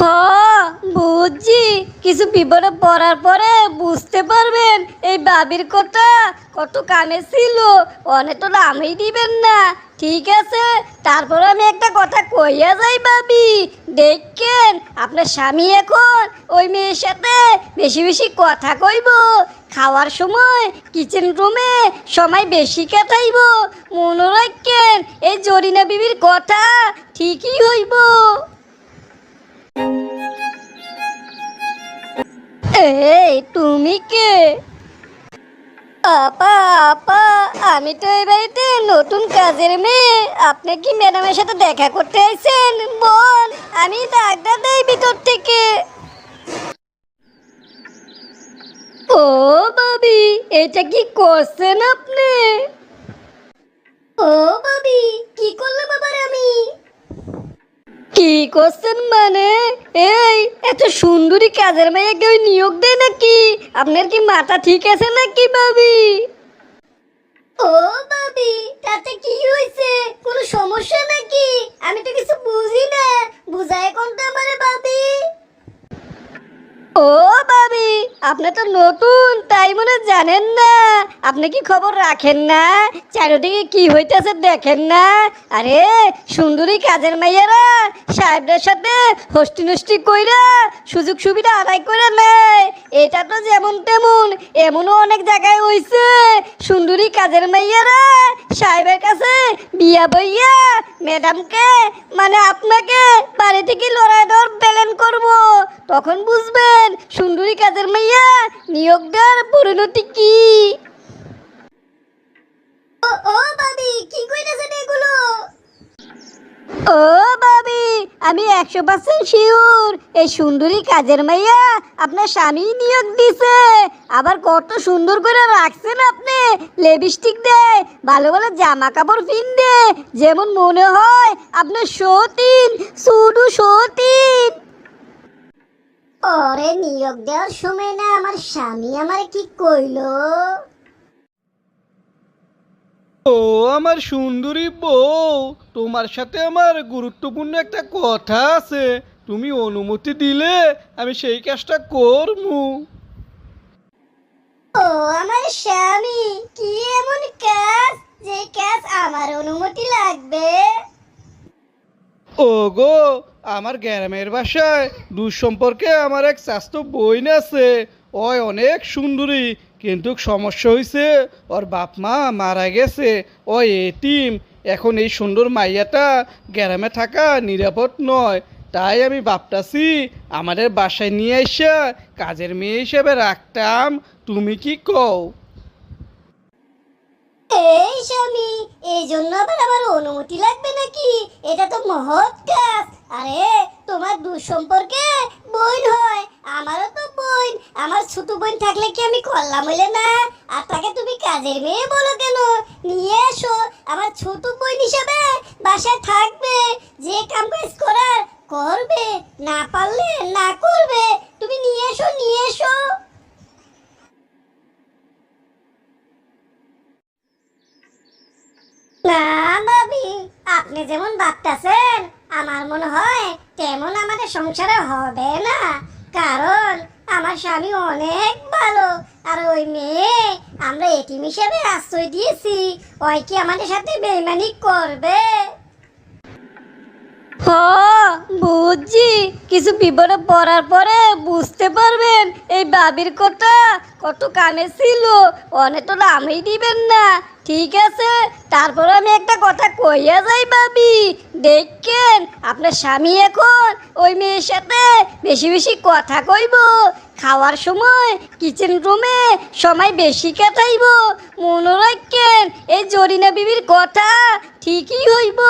হ বুঝছি। কিছু বিপদে পড়ার পরে বুঝতে পারবেন, এই বাবির কথা কত কানে ছিল। অনেক তো দামই দিবেন না। ঠিক আছে, তারপর আমি একটা কথা কইয়া যাই, বাবি। দেখেন, আপনার স্বামী এখন ওই মেয়ের সাথে বেশি বেশি কথা কইব। খাওয়ার সময় কিচেন রুমে সময় বেশি কাটাইব। মনে রাখেন, এই জরিনা বিবির কথা ঠিকই হইব। এই, তুমি কে? আপা আপা, আমি তো এই বাড়িতে নতুন কাজের মেয়ে। আপনি কি ম্যাডামের সাথে দেখা করতে আইছেন? বল আমি ডাক্তার দেই ভিতর থেকে। ও বাবি এটা কি করছেন আপনি? ও বাবি কি করলে বাবার আমি? কি করছেন মানে? এই, এত সুন্দরী কাজের মেয়ে কেউ নিয়োগ দেয় নাকি? আপনার কি মাথা ঠিক আছে নাকি, ভাবি ও ভাবি তাতে কি হয়েছে কোনো সমস্যা নাকি আমি তো কিছু বুঝি না বুঝায় কোনটা আমারে ভাবি ও ভাবি আপনি তো নতুন, তাই মনে জানেন না। আপনি কি খবর রাখেন না? চারিদিকে কি হইতেছে দেখেন না। আরে, সুন্দরী কাজের মাইয়ারা সাহেবদের সাথে হস্তি নষ্টি কইরা, সুযোগ সুবিধা আদায় করে নেয়। এটা তো যেমন তেমন, এমনও অনেক জায়গায় হইছে। সুন্দরী কাজের মাইয়ারা সাহেবের কাছে বিয়া বইয়া ম্যাডামকে মানে আপনাকে বাড়ি থেকে লড়াই দর প্যালেন করব। তখন বুঝবেন, সুন্দরী কাজের মাইয়া দেওয়ার পরিণতি কি? ও বাবি কি কইতাছেন এগুলো? ও বাবি আমি একশো পার্সেন্ট শিওর এই সুন্দরী কাজের মাইয়া আপনার স্বামী নিয়োগ দিছে। আবার কত সুন্দর করে রাখছেন আপনি লিপস্টিক দেয় ভালো ভালো জামা কাপড় দে যেমন মনে হয় আপনার সতীন শুধু সতীন। নিয়োগ দেওয়ার সময় না আমার স্বামী আমার কি কইলো? ও আমার সুন্দরী বউ তোমার সাথে আমার গুরুত্বপূর্ণ একটা কথা আছে। তুমি অনুমতি দিলে আমি সেই কাজটা করমু। ও আমার স্বামী কি এমন কাজ? যে কাজ আমার অনুমতি লাগবে? ও গো আমার গ্রামের বাসায় দুঃসম্পর্কে আমার এক স্বাস্থ্য বইন আছে। ওই অনেক সুন্দরী, কিন্তু সমস্যা হয়েছে ওর বাপ মা মারা গেছে। ও এটিম এখন এই সুন্দর মাইয়াটা গ্রামে থাকা নিরাপদ নয়। তাই আমি ভাবতাছি, আমাদের বাসায় নিয়ে এসে কাজের মেয়ে হিসেবে রাখতাম, তুমি কি কও? এই স্বামী এই জন্য আবার আমার অনুমতি লাগবে নাকি? এটা তো মহৎ কাজ। আরে, তোমার দুঃসম্পর্কে বোন হয়। আমারও তো বোন। আমার ছোট বোন থাকলে কি আমি করলাম হইলে না? আর তাকে তুমি কাজের মেয়ে বলো কেন? নিয়ে এসো। আমার ছোট বোন হিসেবে বাসায় থাকবে। যে কাম কাজ করার করবে। না পারলে না করবে। তুমি নিয়ে এসো নিয়ে এসো। না ভাবি আপনি যেমন ভাবতেছেন আমার মনে হয় তেমন আমাদের সংসারে হবে না। কারণ আমার স্বামী অনেক ভালো, আর ওই মেয়ে আমরা এটিম হিসেবে আশ্রয় দিয়েছি। ওই কি আমাদের সাথে বেইমানি করবে? হ, বুঝছি। কিছু বিপদে পড়ার পরে বুঝতে পারবেন, এই বাবির কথা কত কানে ছিল, অনেক তো দামই দিবেন না। ঠিক আছে, তারপর আমি একটা কথা কইয়া যাই, বাবি। দেখেন, আপনার স্বামী এখন ওই মেয়ের সাথে বেশি বেশি কথা কইব। খাওয়ার সময় কিচেন রুমে সময় বেশি কাটাইব। মনে রাখেন, এই জরিনা বিবির কথা ঠিকই হইব।